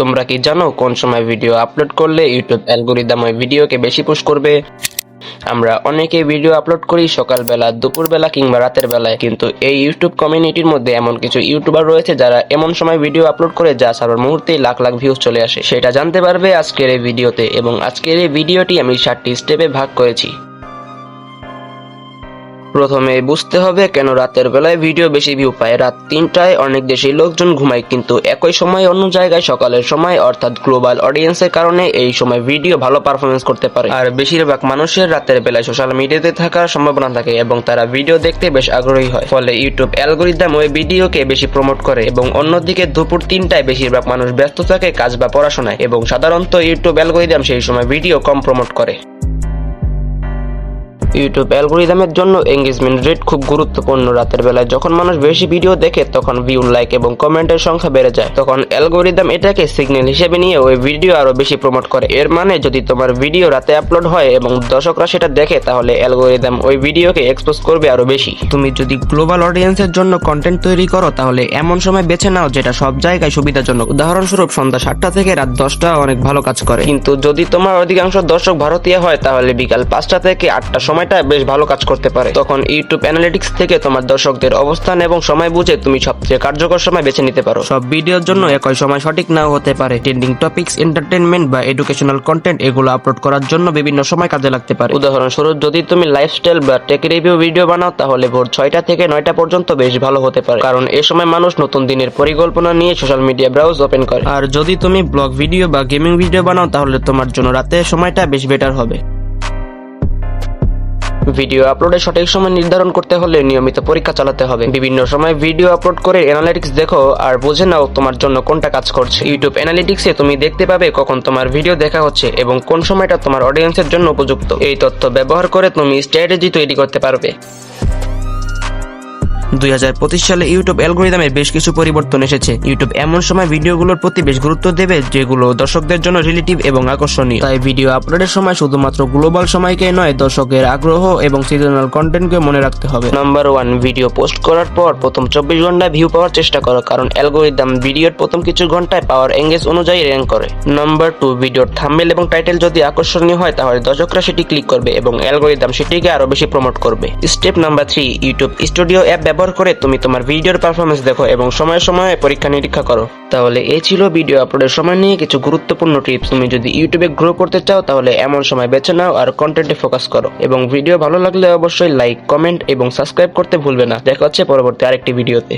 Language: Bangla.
তোমরা কি জানো কোন সময় ভিডিও আপলোড করলে ইউটিউব অ্যালগোরিদম ওই ভিডিওকে বেশি পুশ করবে? আমরা অনেকে ভিডিও আপলোড করি সকালবেলা, দুপুরবেলা কিংবা রাতের বেলায়, কিন্তু এই ইউটিউব কমিউনিটির মধ্যে এমন কিছু ইউটিউবার রয়েছে যারা এমন সময় ভিডিও আপলোড করে যা সারার মুহূর্তেই লাখ লাখ ভিউজ চলে আসে। সেটা জানতে পারবে আজকের এই ভিডিওতে এবং আজকের এই ভিডিওটি আমি সাতটি স্টেপে ভাগ করেছি। প্রথমে বুঝতে হবে কেন রাতের বেলায় ভিডিও বেশি ভিউ পায়। রাত তিনটায় অনেক দেশের লোকজন ঘুমায়, কিন্তু একই সময় অন্য জায়গায় সকালের সময়, অর্থাৎ গ্লোবাল অডিয়েন্সের কারণে এই সময় ভিডিও ভালো পারফরমেন্স করতে পারে। আর বেশিরভাগ মানুষের রাতের বেলায় সোশ্যাল মিডিয়াতে থাকার সম্ভাবনা থাকে এবং তারা ভিডিও দেখতে বেশ আগ্রহী হয়। ফলে ইউটিউব অ্যালগোরিদম ওই ভিডিওকে বেশি প্রমোট করে এবং অন্যদিকে দুপুর তিনটায় বেশিরভাগ মানুষ ব্যস্ত থাকে কাজ বা পড়াশোনায় এবং সাধারণত ইউটিউব অ্যালগোরিদম সেই সময় ভিডিও কম প্রমোট করে। ইউটিউব অ্যালগোরিদমের জন্য এঙ্গেজমেন্ট রেট খুব গুরুত্বপূর্ণ রাতের বেলায়। যখন মানুষ বেশি ভিডিও দেখে তখন ভিউ লাইক এবং কমেন্টের সংখ্যা বেড়ে যায়। তখন অ্যালগোরিদম এটাকে সিগন্যাল হিসেবে নিয়ে ওই ভিডিও আরও বেশি প্রমোট করে। এর মানে যদি তোমার ভিডিও রাতে আপলোড হয় এবং দর্শকরা সেটা দেখে তাহলে অ্যালগোরিদম ওই ভিডিওকে এক্সপোজ করবে আরও বেশি। তুমি যদি গ্লোবাল অডিয়েন্সের জন্য কন্টেন্ট তৈরি করো তাহলে এমন সময় বেছে নাও যেটা সব জায়গায় সুবিধাজনক। উদাহরণস্বরূপ সন্ধ্যা সাতটা থেকে রাত দশটা অনেক ভালো কাজ করে। কিন্তু যদি তোমার অধিকাংশ দর্শক ভারতীয় হয় তাহলে বিকাল পাঁচটা থেকে আটটা সময়টা বেশ ভালো কাজ করতে পারে। তখন ইউটিউব অ্যানালিটিক্স থেকে তোমার দর্শকদের অবস্থান এবং সময় বুঝে তুমি সবচেয়ে কার্যকর সময় বেছে নিতে পারো। সব ভিডিওর জন্য একই সময় সঠিক নাও হতে পারে। ট্রেন্ডিং টপিকস এন্টারটেনমেন্ট বা এডুকেশনাল কন্টেন্ট এগুলো আপলোড করার জন্য বিভিন্ন সময় কাজে লাগতে পারে। উদাহরণস্বরূপ, যদি তুমি লাইফস্টাইল বা টেক রিভিউ ভিডিও বানাও, তাহলে ভোর ছয়টা থেকে নয়টা পর্যন্ত বেশ ভালো হতে পারে। কারণ এ সময় মানুষ নতুন দিনের পরিকল্পনা নিয়ে সোশ্যাল মিডিয়া ব্রাউজ ওপেন করে। আর যদি তুমি ব্লগ ভিডিও বা গেমিং ভিডিও বানাও, তাহলে তোমার জন্য রাতের সময়টা বেশ বেটার হবে। ভিডিও আপলোডের সঠিক সময় নির্ধারণ করতে হলে নিয়মিত পরীক্ষা চালাতে হবে। বিভিন্ন সময় ভিডিও আপলোড করে অ্যানালিটিক্স দেখো আর বুঝে নাও তোমার জন্য কোনটা কাজ করছে। ইউটিউব অ্যানালিটিক্সে তুমি দেখতে পাবে কখন তোমার ভিডিও দেখা হচ্ছে এবং কোন সময়টা তোমার অডিয়েন্সের জন্য উপযুক্ত। এই তথ্য ব্যবহার করে তুমি স্ট্র্যাটেজি তৈরি করতে পারবে। দুই হাজার পঁচিশ সালে ইউটিউব অ্যালগোরিদমে বেশ কিছু পরিবর্তন এসেছে। ইউটিউব এমন সময় ভিডিওগুলোর প্রতি বেশ গুরুত্ব দেবে, যেগুলো দর্শকদের জন্য রিলেটিভ এবং আকর্ষণীয়। তাই ভিডিও আপলোডের সময় শুধুমাত্র গ্লোবাল সময়কে নয়, দর্শকের আগ্রহ এবং সিজনাল কন্টেন্টকে মনে রাখতে হবে। নাম্বার ওয়ান ভিডিও পোস্ট করার পর প্রথম চব্বিশ ঘন্টায় ভিউ পাওয়ার চেষ্টা করো, কারণ অ্যালগোরিদম ভিডিওর প্রথম কিছু ঘন্টায় পাওয়ার এঙ্গেজ অনুযায়ী র্যাঙ্ক করে। নাম্বার টু ভিডিওর থাম্বেল এবং টাইটেল যদি আকর্ষণীয় হয়, তাহলে দর্শকরা সেটি ক্লিক করবে এবং অ্যালগোরিদম সেটিকে আরও বেশি প্রমোট করবে। Step number three YouTube studio app ব্যবহার করে তুমি তোমার ভিডিওর পারফরমেন্স দেখো এবং সময়ে সময়ে পরীক্ষা নিরীক্ষা করো। তাহলে এই ছিল ভিডিও আপলোডের সময় নিয়ে কিছু গুরুত্বপূর্ণ টিপস তুমি যদি ইউটিউবে গ্রো করতে চাও, তাহলে এমন সময় বেছে নাও আর কন্টেন্টে ফোকাস করো। এবং ভিডিও ভালো লাগলে অবশ্যই লাইক কমেন্ট এবং সাবস্ক্রাইব করতে ভুলবে না। দেখা হচ্ছে পরবর্তী আরেকটি ভিডিওতে